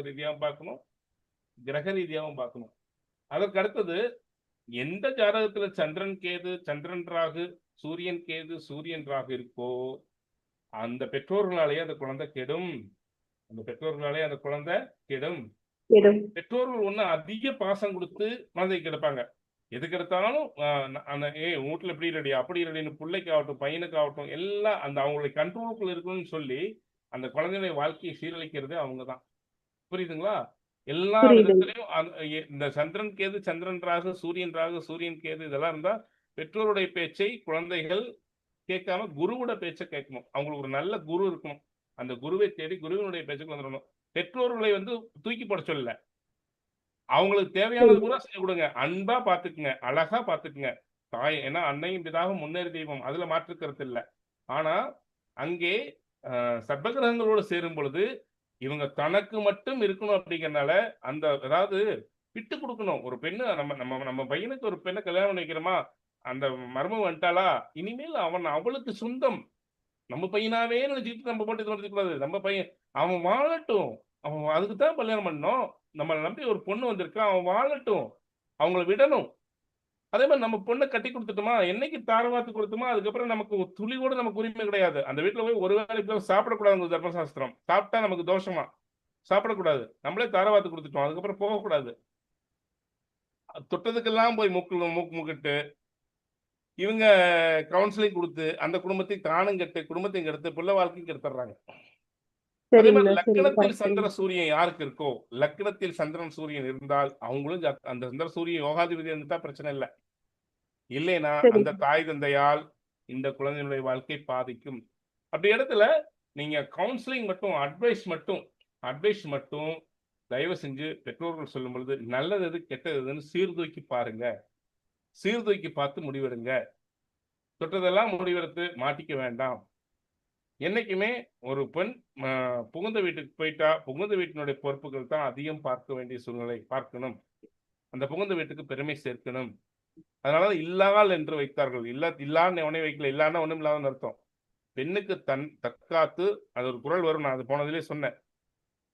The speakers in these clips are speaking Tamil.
ஜாதக ரீதியாகவும் பார்க்கணும் கிரக ரீதியாகவும் பார்க்கணும். அதற்கு அடுத்தது எந்த ஜாதகத்துல சந்திரன் கேது சந்திரன் ராகு சூரியன் கேது சூரியன் ராகு இருக்கோ அந்த பெற்றோர்களாலேயே அந்த குழந்தை கெடும். அந்த பெற்றோர்களாலே அந்த குழந்தை கெடும். பெற்றோர்கள் ஒண்ணு அதிக பாசம் கொடுத்து குழந்தைக்கு எடுப்பாங்க எதுக்கு எடுத்தாலும் அந்த ஏ வீட்டுல இப்படி ரெடி அப்படி ரெடின்னு பிள்ளைக்கு ஆகட்டும் பையனுக்கு ஆகட்டும் எல்லாம் அந்த அவங்களுடைய கண்ட்ரோலுக்குள்ள இருக்கணும்னு சொல்லி அந்த குழந்தையுடைய வாழ்க்கையை சீரழிக்கிறது அவங்க தான் புரியுதுங்களா? எல்லா. விதத்திலையும் இந்த சந்திரன் கேது சந்திரன் ராகு சூரியன் ராகு சூரியன் கேது இதெல்லாம் இருந்தா பெற்றோருடைய பேச்சை குழந்தைகள் கேட்காம குருவோட பேச்சை கேட்கணும். அவங்களுக்கு ஒரு நல்ல குரு இருக்கணும். அந்த குருவை தேடி குருவினுடைய பேச்சுக்கு வந்துடணும். பெற்றோர்களை வந்து தூக்கி போட சொல்லல. அவங்களுக்கு தேவையானது கூட செஞ்சு கொடுங்க. அன்பா பாத்துக்குங்க. அழகா பாத்துக்குங்க. தாய் ஏன்னா அன்னையும் பிதாவும் முன்னேறி தெய்வம். அதுல மாற்று கருத்து இல்லை. ஆனா அங்கே ஆஹ், சர்ப்பகிரகங்களோடு சேரும் பொழுது இவங்க தனக்கு மட்டும் இருக்கணும் அப்படிங்கறனால அந்த அதாவது விட்டு கொடுக்கணும். ஒரு பெண்ணு நம்ம நம்ம நம்ம பையனுக்கு ஒரு பெண்ணை கல்யாணம் பண்ணி வைக்கிறோமா? அந்த மர்மம் வந்துட்டாளா? இனிமேல் அவன் அவளுக்கு சொந்தம். நம்ம பையனாவே நினைச்சுக்கிட்டு நம்ம போட்டு இது கூடாது. நம்ம பையன் அவன் வாழட்டும். அவன் அதுக்கு தான் கல்யாணம் பண்ணோம் நம்மளை நம்பி ஒரு பொண்ணு வந்திருக்கான் அவன் வாழட்டும். அவங்கள விடணும். அதே மாதிரி நம்ம பொண்ணை கட்டி கொடுத்துட்டோமா என்னைக்கு தாரவாத்து கொடுத்தோமா அதுக்கப்புறம் நமக்கு துளி கூட நமக்கு உரிமை கிடையாது. அந்த வீட்டில் போய் ஒரு வேலைக்கு சாப்பிடக்கூடாது தர்மசாஸ்திரம். சாப்பிட்டா நமக்கு தோஷமா? சாப்பிடக்கூடாது. நம்மளே தாரவாத்து கொடுத்துட்டோம் அதுக்கப்புறம் போகக்கூடாது. தொட்டதுக்கெல்லாம் போய் மூக்கு மூக்கு முக்கிட்டு இவங்க கவுன்சிலிங் கொடுத்து அந்த குடும்பத்தை தானும் கெட்டு குடும்பத்தையும் கெடுத்து பிள்ளை வாழ்க்கையும் கெடுத்துடுறாங்க அதே மாதிரி சரிங்களா சரி லக்னத்தில். சந்திர சூரியன் யாருக்கு இருக்கோ லக்னத்தில் சந்திரன் சூரியன் இருந்தால் அவங்களும் அந்த சந்திர சூரியன் யோகாதிபதி இருந்துட்டா பிரச்சனை இல்லை. இல்லைனா சரி. அந்த தாய் தந்தையால் இந்த குழந்தையினுடைய வாழ்க்கை பாதிக்கும். அப்படி இடத்துல நீங்க கவுன்சிலிங் மட்டும் அட்வைஸ் மட்டும் அட்வைஸ் மட்டும் தயவு செஞ்சு பெற்றோர்கள் சொல்லும் பொழுது நல்லது எது கெட்டது எதுன்னு சீர்தூக்கி பாருங்க. சீர்தூக்கி பார்த்து முடிவெடுங்க. தொட்டதெல்லாம் முடிவெடுத்து மாட்டிக்க வேண்டாம். என்னைக்குமே ஒரு பெண் புகுந்த வீட்டுக்கு போயிட்டா புகுந்த வீட்டினுடைய பொறுப்புகள் தான் அதிகம் பார்க்க வேண்டிய சூழ்நிலை பார்க்கணும். அந்த புகுந்த வீட்டுக்கு பெருமை சேர்க்கணும். அதனால இல்லாமல் என்று வைத்தார்கள். இல்லா இல்லான்னு எவனையும் வைக்கல இல்லான்னா ஒன்றும் இல்லாத அர்த்தம். பெண்ணுக்கு தன் தற்காத்து அது ஒரு குரல் வரும். நான் அது போனதிலே சொன்னேன்.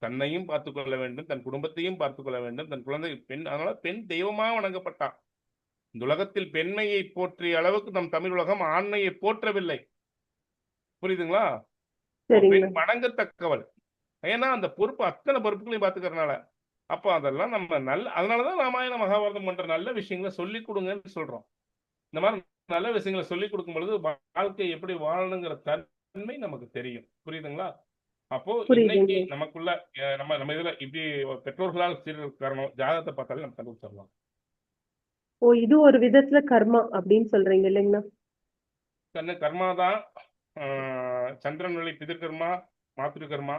தன்னையும் பார்த்து கொள்ள வேண்டும் தன் குடும்பத்தையும் பார்த்து கொள்ள வேண்டும். தன் குழந்தை பெண் அதனால பெண் தெய்வமா வணங்கப்பட்டான் இந்த உலகத்தில் பெண்மையை போற்றிய அளவுக்கு நம் தமிழ் உலகம் ஆண்மையை போற்றவில்லை. புரியுதுங்களா? பெண் வணங்கத்தக்கவள். ஏன்னா அந்த பொறுப்பு அத்தனை பொறுப்புகளையும் பாத்துக்கறனால அப்போ அதெல்லாம் நம்ம நல்ல அதனாலதான் ராமாயண மகாபாரதம் பண்ற நல்ல விஷயங்களை சொல்லி கொடுங்கன்னு சொல்றோம். இந்த மாதிரி நல்ல விஷயங்களை சொல்லி கொடுக்கும் பொழுது வாழ்க்கை எப்படி வாழணுங்கிற தன்மை நமக்கு தெரியும். புரியுதுங்களா? அப்போ. இன்னைக்கு நமக்குள்ள நம்ம நம்ம இதுல இப்படி பெற்றோர்களால் காரணம் ஜாதகத்தை பார்த்தாலே நம்ம கண்டுபிடிச்சிடலாம் ஓ இது ஒரு விதத்துல கர்மா அப்படின்னு சொல்றீங்க இல்லைங்களா? கர்மா தான் சந்திரன் வழி பிதிர்கர்மா மாத்திரு கர்மா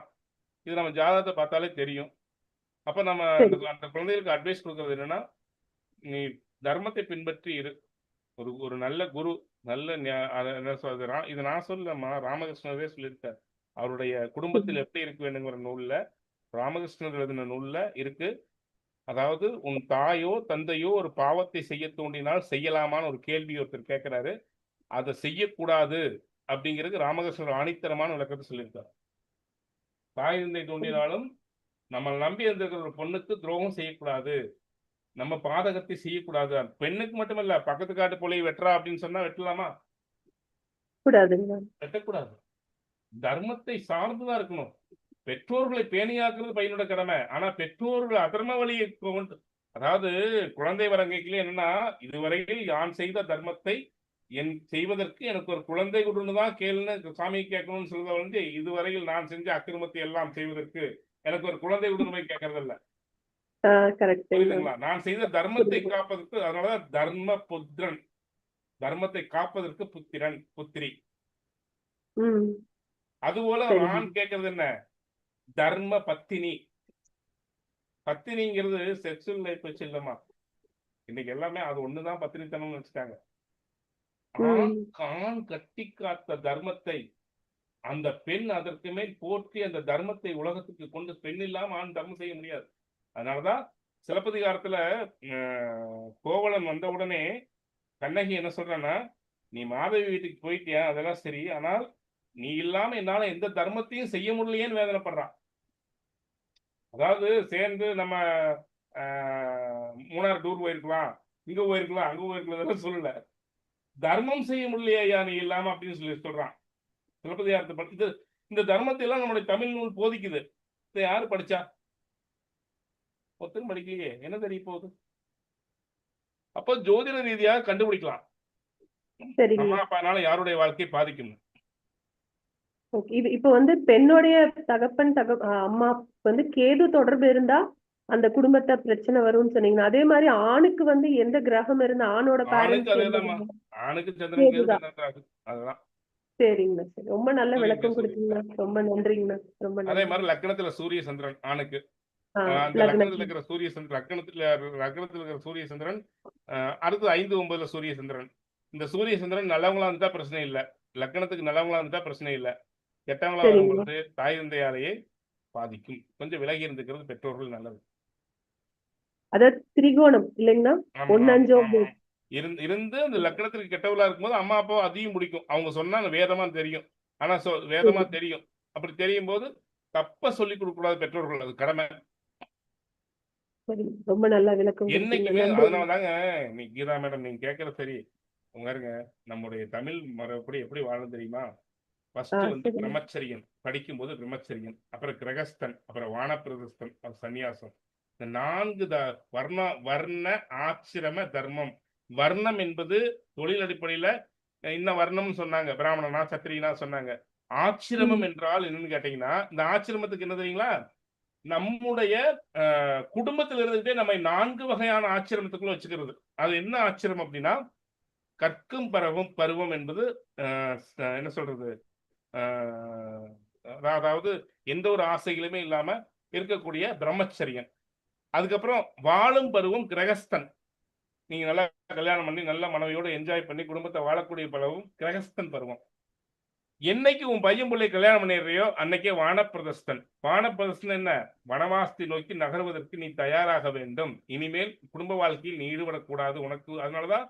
இது நம்ம ஜாதகத்தை பார்த்தாலே தெரியும். அப்ப நம்ம அந்த குழந்தைகளுக்கு அட்வைஸ் கொடுக்கறது என்னன்னா நீ தர்மத்தை பின்பற்றி இரு. ஒரு ஒரு நல்ல குரு நல்ல என்ன சொல்றது இது நான் சொல்லமா ராமகிருஷ்ணரே சொல்லியிருக்கார். அவருடைய குடும்பத்தில் எப்படி இருக்க வேண்டுங்கிற நூல்ல ராமகிருஷ்ணர் எழுதின நூல்ல இருக்கு. அதாவது உன் தாயோ தந்தையோ ஒரு பாவத்தை செய்ய தூண்டினால் செய்யலாமான்னு ஒரு கேள்வி ஒருத்தர் கேட்கிறாரு அதை செய்யக்கூடாது. அப்படிங்கிறது ராமகிருஷ்ணர் ஆணித்தரமான விளக்கத்தை சொல்லியிருக்கார். தாய் தந்தை தூண்டினாலும் நம்ம நம்பி இருந்திருக்கிற ஒரு பொண்ணுக்கு துரோகம் செய்யக்கூடாது. நம்ம பாதகத்தை செய்யக்கூடாது. பெண்ணுக்கு மட்டுமல்ல பக்கத்து காட்டு போலி வெட்டுறா அப்படின்னு சொன்னா வெட்டலாமா? வெட்டக்கூடாது. தர்மத்தை சார்ந்துதான் இருக்கணும். பெற்றோர்களை பேணியாக்குறது பையனோட கடமை. ஆனா பெற்றோர்கள் அதர்ம வழியை கொண்டு அதாவது குழந்தை வரங்கைக்குள்ள என்னன்னா இதுவரையில் யான் செய்த தர்மத்தை என் செய்வதற்கு எனக்கு ஒரு குழந்தை கொடுன்னு கேளுன்னு சாமி கேட்கணும்னு சொல்றத வந்து இதுவரையில் நான் செஞ்ச அக்கிரமத்தை எல்லாம் செய்வதற்கு எனக்கு ஒரு குழந்தை கொடுன்னு போய் கேட்கறது இல்ல புரியுதுங்களா? நான் செய்த தர்மத்தை காப்பதற்கு அதனாலதான் தர்ம புத்திரன். தர்மத்தை காப்பதற்கு புத்திரன் புத்திரி. அதுபோல. நான் கேட்கறது என்ன? தர்ம பத்தினி. பத்தினிங்கிறது செக்ஷுவல் லைஃப் வச்சு இல்லம்மா. இன்னைக்கு எல்லாமே அது ஒண்ணுதான் பத்தினித்தனம்னு வச்சுட்டாங்க. ம். ஆண் கட்டி காத்த தர்மத்தை அந்த பெண் அதற்கு மேல் போற்றி அந்த தர்மத்தை உலகத்துக்கு கொண்டு பெண் இல்லாம ஆண் தர்மம் செய்ய முடியாது. அதனாலதான் சிலப்பதிகாரத்துல கோவலன் வந்த உடனே கண்ணகி என்ன சொல்றான்னா நீ மாதவி வீட்டுக்கு போயிட்டியா? அதெல்லாம் சரி. ஆனால் நீ இல்லாம என்னால எந்த தர்மத்தையும் செய்ய முடியலையேன்னு வேதனைப்படுறான். அதாவது சேர்ந்து நம்ம ஆஹ், மூணார் டூர் போயிருக்கலாம் இங்க போயிருக்கலாம் அங்க போயிருக்கலாம் சொல்லல. தர்மம் செய்ய முடியலையா நீ இல்லாம அப்படின்னு சொல்லி சொல்றான். சிலப்பதிகாரத்தை இது இந்த தர்மத்தை எல்லாம் நம்முடைய தமிழ் நூல் போதிக்குது. இதை யாரு படிச்சா? ஒருத்தரும் படிக்கலையே. என்ன தெரிய போகுது அப்போ ஜோதிட ரீதியாக கண்டுபிடிக்கலாம். அம்மா அப்பானால யாருடைய வாழ்க்கை பாதிக்கும்? இப்போ வந்து பெண்ணுடைய தகப்பன் தக அம்மா வந்து கேது தொடர்பு இருந்தா அந்த குடும்பத்தை பிரச்சனை வரும்னு சொன்னீங்க அதே மாதிரி ஆணுக்கு வந்து எந்த கிரகம் இருந்தா ஆணோட சரிங்கண்ணா சரி. ரொம்ப நல்ல விளக்கம். கொடுத்தீங்கண்ணா. ரொம்ப நன்றிங்கண்ணா. ரொம்ப அதே மாதிரி லக்னத்துல சூரிய சந்திரன் ஆணுக்கு. லக்னத்துல இருக்கிற சூரிய சந்திரன் லக்னத்துல லக்னத்துல இருக்கிற சூரிய சந்திரன் அடுத்து ஐந்து ஒன்பதுல சூரிய சந்திரன். இந்த சூரிய சந்திரன் நல்லவங்களா இருந்தா பிரச்சனை இல்ல. லக்னத்துக்கு நல்லவங்களா இருந்தா பிரச்சனை இல்ல. கெட்டவங்களா. வரும்பொழுது தாய் தந்தையாலேயே பாதிக்கும். கொஞ்சம் விலகி இருந்துக்கிறது பெற்றோர்கள் நல்லது. அதாவது திரிகோணம் இல்லைங்கண்ணா ஆமா, ஒண்ணு அஞ்சு ஒன்பது. இருந்து இருந்து அந்த லக்னத்துக்கு கெட்டவளா இருக்கும்போது அம்மா அப்பா அதையும் பிடிக்கும். அவங்க சொன்னா வேதமா தெரியும். ஆனா சொ- வேதமா தெரியும். அப்படி தெரியும் போது தப்ப சொல்லி கொடுக்க கூடாது பெற்றோர்கள். அது கடமை. ரொம்ப நல்ல விளக்கம் என்னைக்குமே அதனாலதாங்க நீ கீதா மேடம் நீங்க கேட்கறது சரி. உங்க இருங்க நம்முடைய தமிழ் மரபடி எப்படி வாழும் தெரியுமா? ஃபர்ஸ்ட் வந்து. பிரம்மச்சரியன். படிக்கும்போது பிரம்மச்சரியன். அப்புறம் கிரகஸ்தன். அப்புறம் வானப்பிரதஸ்தன். அப்புறம் சந்நியாசம் இந்த நான்கு த வர்ண வர்ண ஆச்சிரம தர்மம். வர்ணம் என்பது தொழில் அடிப்படையில இன்ன வர்ணம்னு சொன்னாங்க. பிராமணனா சத்திரியனா சொன்னாங்க. ஆச்சிரமம் என்றால் என்னன்னு கேட்டீங்கன்னா இந்த ஆச்சிரமத்துக்கு என்ன தெரியுங்களா? நம்முடைய குடும்பத்தில் இருந்துகிட்டே நம்ம நான்கு வகையான ஆச்சிரமத்துக்குள்ள வச்சுக்கிறது. அது என்ன ஆச்சிரமம் அப்படின்னா கற்கும் பருவம் பருவம் என்பது என்ன சொல்றது? அதாவது எந்த ஒரு ஆசைகளுமே இல்லாம இருக்கக்கூடிய பிரம்மச்சரியன் அதுக்கப்புறம் வாழும் பருவம் கிரகஸ்தன். நீங்க நல்லா கல்யாணம் பண்ணி நல்ல மனைவியோட என்ஜாய் பண்ணி குடும்பத்தை வாழக்கூடிய பருவம் கிரகஸ்தன் பருவம். என்னைக்கு உன் பையன் பிள்ளை கல்யாணம் பண்ணிடுறியோ அன்னைக்கே வானப்பிரதஸ்தன். வானப்பிரதஸ்தன் என்ன? வனவாசத்தை நோக்கி நகர்வதற்கு நீ தயாராக வேண்டும். இனிமேல் குடும்ப வாழ்க்கையில் நீ ஈடுபடக்கூடாது. உனக்கு அதனாலதான்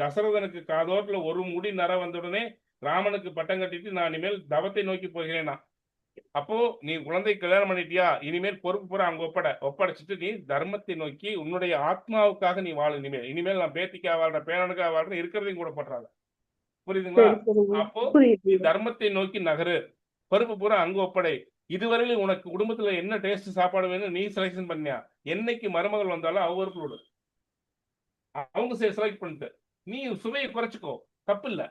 தசரதனுக்கு காதோட்டில் ஒரு முடி நர வந்த உடனே ராமனுக்கு பட்டம் கட்டிட்டு நான் இனிமேல் தவத்தை நோக்கி போகிறேனா? அப்போ நீ குழந்தை கல்யாணம் பண்ணிட்டியா? இனிமேல் பொறுப்பு பூரா அங்க ஒப்பட ஒப்படைச்சிட்டு நீ தர்மத்தை நோக்கி உன்னுடைய ஆத்மாவுக்காக நீ வாழு இனிமேல் இனிமேல் நான் பேத்திக்கா வாழ்றேன் பேரனுக்கா வாழ்றேன் இருக்கிறதையும் கூட பண்றாங்க புரியுதுங்களா? அப்போ நீ தர்மத்தை நோக்கி நகரு. பொறுப்பு பூரா அங்க ஒப்படை. இதுவரையிலும் உனக்கு குடும்பத்துல என்ன டேஸ்ட் சாப்பாடு வேணும் நீ செலக்ஷன் பண்ணியா? என்னைக்கு மருமகள் வந்தாலும் அவர்களோடு அவங்க செலக்ட் பண்ணிட்டு. நீ சுவையை குறைச்சிக்கோ. தப்பு இல்ல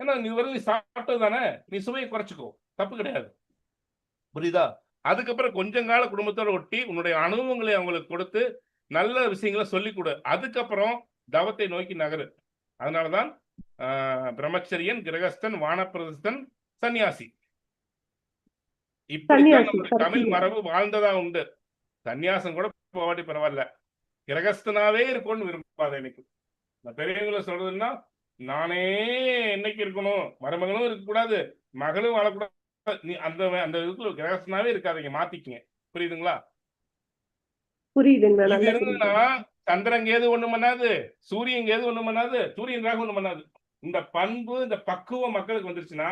ஏன்னா நீ இதுவரை நீ சாப்பிட்டது தானே? நீ சுவையை குறைச்சிக்கோ. தப்பு கிடையாது. புரியுதா? அதுக்கப்புறம் கொஞ்சம் கால குடும்பத்தோட ஒட்டி உன்னுடைய அனுபவங்களை அவங்களுக்கு கொடுத்து நல்ல விஷயங்களை சொல்லிக் கொடு. அதுக்கப்புறம் தவத்தை நோக்கி நகரு. அதனாலதான் பிரம்மச்சரியன் கிரகஸ்தன் வானப்பிரதஸ்தன் சன்னியாசி. நம்முடைய தமிழ். மரபு வாழ்ந்ததா உண்டு. சன்னியாசம் கூட போவாட்டி பரவாயில்ல. கிரகஸ்தனாவே இருக்கும்னு விரும்பாத எனக்கு. நான் பெரியவங்களை சொல்றதுன்னா நானே என்னைக்கு இருக்கணும்? மருமகளும் இருக்கக்கூடாது. மகளும் வாழக்கூடாது. அந்த அந்த இதுக்குள்ள கிரகஸ்தனாவே இருக்காதீங்க மாத்திக்கங்க. புரியுதுங்களா? நல்லா இருந்ததுன்னா சந்திரன் கேது ஒண்ணும் பண்ணாது சூரியன் கேது ஒண்ணும் பண்ணாது சூரியன் ராகு ஒண்ணும் பண்ணாது. இந்த பண்பு இந்த பக்குவம் மக்களுக்கு வந்துருச்சுன்னா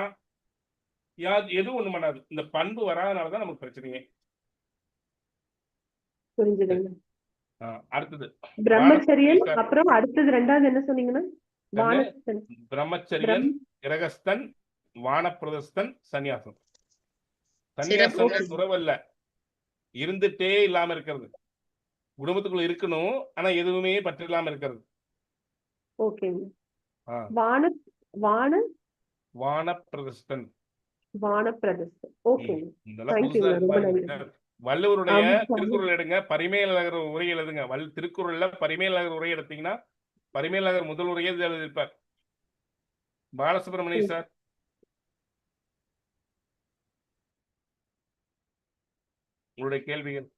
யா எதுவும் ஒண்ணும் பண்ணாது. இந்த பண்பு வராதனாலதான் நமக்கு பிரச்சனையே. புரிஞ்சுதுங்க. அடுத்தது. பிரம்மச்சரியன். அப்புறம் அடுத்தது ரெண்டாவது என்ன சொன்னீங்கன்னா? பிரம்மச்சரியன் கிரகஸ்தன் வானப்பிரதஸ்தன் சன்னியாசம். சன்னியாசம் துறவல்ல. இருந்துட்டே இல்லாம இருக்கிறது. குடும்பத்துக்குள்ள இருக்கணும் ஆனா எதுவுமே பற்று இல்லாம இருக்கிறது. வான வான? இருக்கு ரொம்ப பாருங்க. நன்றி. வள்ளுவருடைய. திருக்குறள் எடுங்க. பரிமேலழகர் உரை எழுதுங்க. வல் திருக்குறள்ல பரிமேலழகர் உரை எடுத்தீங்கன்னா பரிமேலழகர் முதல் உரையே எழுதியிருப்பார். பாலசுப்ரமணியம் சார். உங்களுடைய கேள்விகள்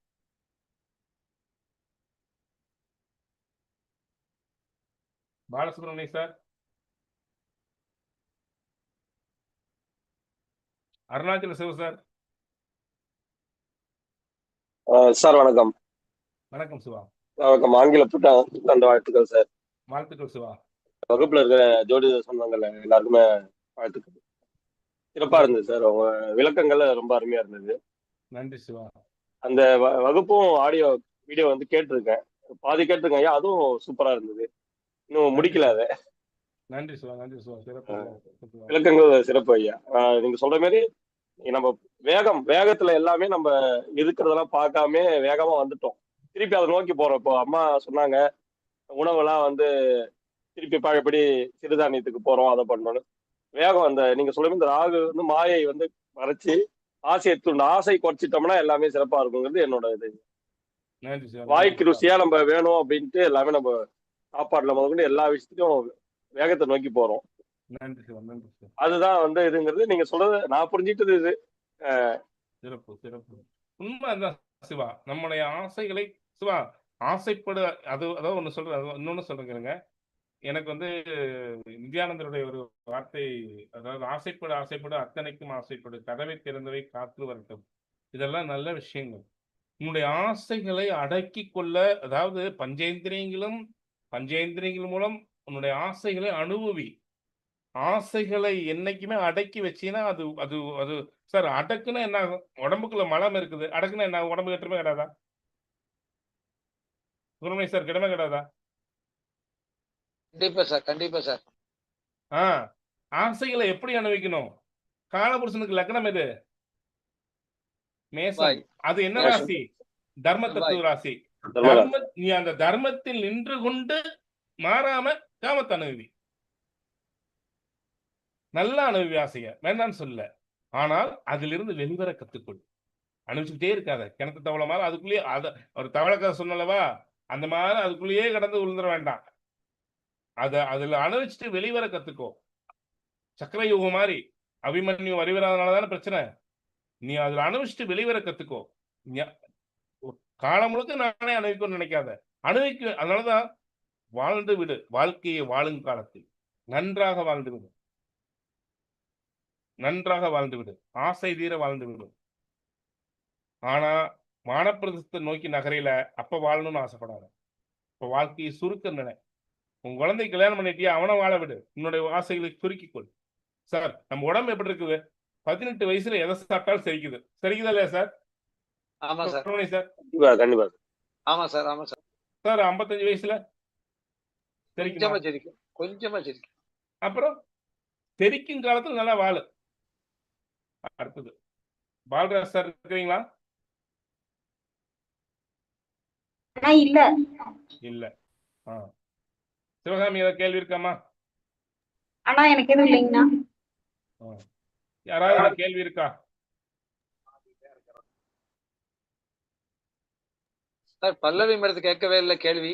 Balasubramaniam sir. Arunachala Siva sir. Sir வணக்கம். வணக்கம் சிவா. வணக்கம். ஆங்கில புத்தா- புத்தாண்டு வாழ்த்துக்கள் சார். வாழ்த்துக்கள் சிவா. வகுப்புல இருக்கிற ஜோதிட சொந்தங்கள் எல்லாருக்குமே வாழ்த்துக்கள். சிறப்பா இருந்தது சார். உங்க விளக்கங்கள் ரொம்ப அருமையா இருந்தது. நன்றி சிவா. அந்த வகுப்பும் ஆடியோ வீடியோ வந்து கேட்டிருக்கேன். பாதி கேட்டிருக்கேன். ஐயா அதுவும் சூப்பரா இருந்தது. இன்னும் முடிக்கல அதை. நன்றி சிவா நன்றி சிவா சிறப்பு. விளக்கங்கள் சிறப்பு ஐயா. நீங்க சொல்ற மாதிரி நம்ம வேகம் வேகத்துல எல்லாமே நம்ம இருக்கிறதெல்லாம் பார்க்காம வேகமா வந்துட்டோம். திருப்பி அதை நோக்கி போறோம் இப்போ அம்மா சொன்னாங்க உணவெல்லாம் வந்து திருப்பி பழையபடி சிறுதானியத்துக்கு போறோம் அதை பண்ணணும். வேகம் அந்த நீங்க மாதிரி இந்த ராகு வந்து மாயை வந்து மறைச்சு ஆசையை தூண்டு ஆசை குறைச்சிட்டோம்னா எல்லாமே சிறப்பா இருக்குங்கிறது என்னோட இது. வாய்க்கு ருசியா நம்ம வேணும் அப்படின்ட்டு எல்லாமே நம்ம சாப்பாடுல முதற்கொண்டு எல்லா விஷயத்தையும் வேகத்தை நோக்கி போறோம். அதுதான் வந்து இதுங்கிறது நீங்க சொல்றது நான் புரிஞ்சிட்டது இது. சிறப்பு சிறப்பு. உண்மைதான் சிவா. நம்முடைய ஆசைகளை சிவா ஆசைப்படு அது அதாவது ஒண்ணு சொல்றேன் அது இன்னொன்னு சொல்றேங்க எனக்கு வந்து நித்யானந்தருடைய ஒரு வார்த்தை அதாவது ஆசைப்படு ஆசைப்படு அத்தனைக்கும் ஆசைப்படு கதவை திறந்தவை காத்து வரட்டும். இதெல்லாம் நல்ல விஷயங்கள். உன்னுடைய ஆசைகளை அடக்கி கொள்ள அதாவது பஞ்சேந்திரியங்களும் பஞ்சேந்திரியங்கள் மூலம் உன்னுடைய ஆசைகளை அனுபவி ஆசைகளை என்னைக்குமே அடக்கி வச்சீங்கன்னா அது அது அது சார் அடக்குன்னா என்ன ஆகும்? உடம்புக்குள்ள மலம் இருக்குது. அடக்குன்னா என்ன உடம்பு கட்டுமே கிடாதா? குருமை சார் கிடமே கிடாதா? கண்டிப்பா சார் கண்டிப்பா சார். ஆ ஆசைகளை எப்படி அனுபவிக்கணும் காலபுருஷனுக்கு லக்னம் எது? மேசம். அது என்ன. ராசி? தர்ம தத்துவ ராசி. தர்ம நீ அந்த தர்மத்தில் நின்று கொண்டு மாறாம காமத்தை அனுபவி நல்ல அனுபவி ஆசைய. வேண்டாம்னு சொல்ல ஆனால் அதிலிருந்து வெளிவர கத்துக்கொள். அனுபவிச்சுக்கிட்டே இருக்காத. கிணத்து தவளை மாதிரி அதுக்குள்ளேயே அத ஒரு தவளைக்கதை சொன்னலவா அந்த மாதிரி அதுக்குள்ளேயே கடந்து விழுந்துட வேண்டாம். அத அதுல அனுபவிச்சுட்டு வெளிவர கத்துக்கோ. சக்கர யுகம் மாதிரி அபிமன்யு அறிவராதனால தானே பிரச்சனை. நீ அதுல அனுபவிச்சுட்டு வெளிவர கத்துக்கோ. ஒரு காலம் முழுக்க நானே அனுபவிக்கணும்னு நினைக்காத. அனுபவிக்க அதனாலதான் வாழ்ந்து விடு. வாழ்க்கையை வாழும் காலத்தில். நன்றாக வாழ்ந்து விடு. நன்றாக வாழ்ந்து விடு. ஆசை தீர வாழ்ந்து விடு. ஆனா வானப்பிரதத்தை நோக்கி நகரையில அப்ப வாழணும்னு ஆசைப்படாத. இப்ப வாழ்க்கையை சுருக்க நினை. உன் குழந்தை கல்யாணம் பண்ணிட்டியா அவனை வாழ விடு. உன்னுடைய ஆசைகளை சுருக்கிக்கொள் சார் நம்ம உடம்பு எப்படி இருக்குது? பதினெட்டு வயசுல எதை சாப்பிட்டாலும் செரிக்குது. செரிக்குதா இல்லையா சார் ஆமா சார் கண்டிப்பா கண்டிப்பா ஆமா சார் ஆமா சார் சார் ஐம்பத்தஞ்சு வயசுல செரிக்குமா? கொஞ்சமா சிரிக்கும். கொஞ்சமா சிரிக்கும். அப்புறம் தெரிக்கும் காலத்துல நல்லா வாழு. அடுத்தது. பாலராஜ் சார் இருக்கிறீங்களா? இல்ல. இல்ல. ஆ. சிவகாமி ஏதாவது கேள்வி இருக்காமா ஆனா எனக்கு எதுவும் இல்லைங்கண்ணா. யாராவது கேள்வி இருக்கா? சார் பல்லவி மேடத்து கேட்கவே இல்லை கேள்வி.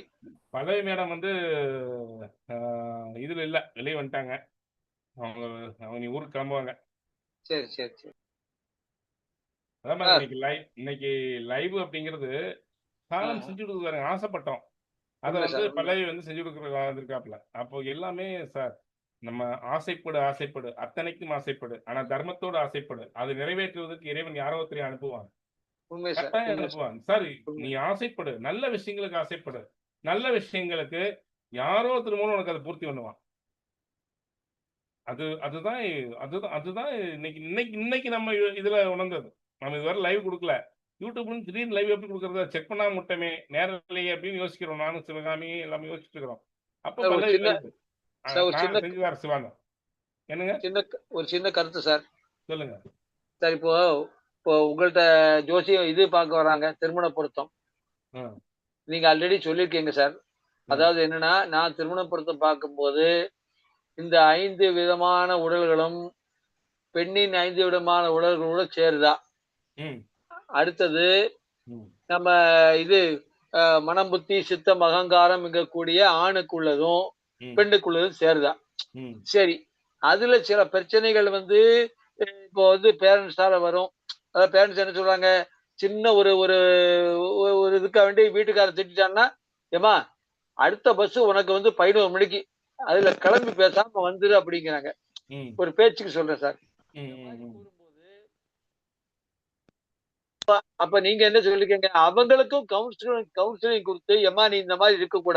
பதவி மேடம் வந்து இதுல இல்ல வெளியே வந்துட்டாங்க. அவங்க அவங்க நீ ஊருக்கு கிளம்புவாங்க. சரி சரி சரி. அதான். இன்னைக்கு லைவ் இன்னைக்கு லைவ் அப்படிங்கிறது காலம். செஞ்சு கொடுக்குறாங்க ஆசைப்பட்டோம். அதை வந்து. பல்லவி வந்து செஞ்சு கொடுக்குற வந்திருக்காப்ல அப்போ எல்லாமே சார் நம்ம ஆசைப்படு ஆசைப்படு அத்தனைக்கும் ஆசைப்படு ஆனா தர்மத்தோடு ஆசைப்படு அதை நிறைவேற்றுவதற்கு இறைவன் யாரோ ஒருத்தரையும் அனுப்புவான் உண்மை சார் கட்டாயம். அனுப்புவான். நீ ஆசைப்படு நல்ல விஷயங்களுக்கு ஆசைப்படு நல்ல விஷயங்களுக்கு யாரோ ஒருத்தர் மூலம் உனக்கு அதை பூர்த்தி பண்ணுவான் அது அதுதான் அதுதான் அதுதான் இன்னைக்கு இன்னைக்கு இன்னைக்கு நம்ம இதுல உணர்ந்தது நம்ம இதுவரை லைவ் கொடுக்கல யூடியூப்ல திடீர்னு லைவ் எப்படி கொடுக்கறத? செக் பண்ணாம முட்டமே நேரலையே அப்படின்னு யோசிக்கிறோம். நானும் சிவகாமி எல்லாமே யோசிச்சுட்டு இருக்கிறோம். அப்ப செஞ்சு தரேன் சிவாங்க. என்னங்க? சின்ன ஒரு சின்ன கருத்து சார். சொல்லுங்க. சார் இப்போ இப்போ உங்கள்ட்ட ஜோசியம் இது பார்க்க வராங்க திருமண பொருத்தம். நீங்க ஆல்ரெடி சொல்லியிருக்கீங்க சார். அதாவது என்னன்னா நான் திருமண பொருத்தம் பார்க்கும்போது இந்த ஐந்து விதமான உடல்களும் பெண்ணின் ஐந்து விதமான உடல்களோட சேருதா அடுத்தது நம்ம இது மனம் புத்தி சித்தம் அகங்காரம் இங்கக்கூடிய ஆணுக்குள்ளதும் பெண்ணுக்குள்ளதும் சேருதா? சரி. அதுல சில பிரச்சனைகள் வந்து இப்போ வந்து பேரண்ட்ஸால வரும். அதாவது பேரண்ட்ஸ் என்ன சொல்றாங்க? சின்ன ஒரு ஒரு ஒரு- இதுக்காக வேண்டி வீட்டுக்காரர் திட்டான்னா ஏமா அடுத்த பஸ் உனக்கு வந்து பதினோரு மணிக்கு அதுல கிளம்பி பேசாம வந்துரு அப்படிங்கிறாங்க. ஒரு பேச்சுக்கு சொல்றேன் சார். அப்ப நீங்க என்ன சொல்லிருக்கீங்க? அவங்களுக்கும் கவுன்சிலிங் கவுன்சிலிங் கொடுத்து எம்மா நீ இந்த மாதிரி இருக்கக்கூடாது.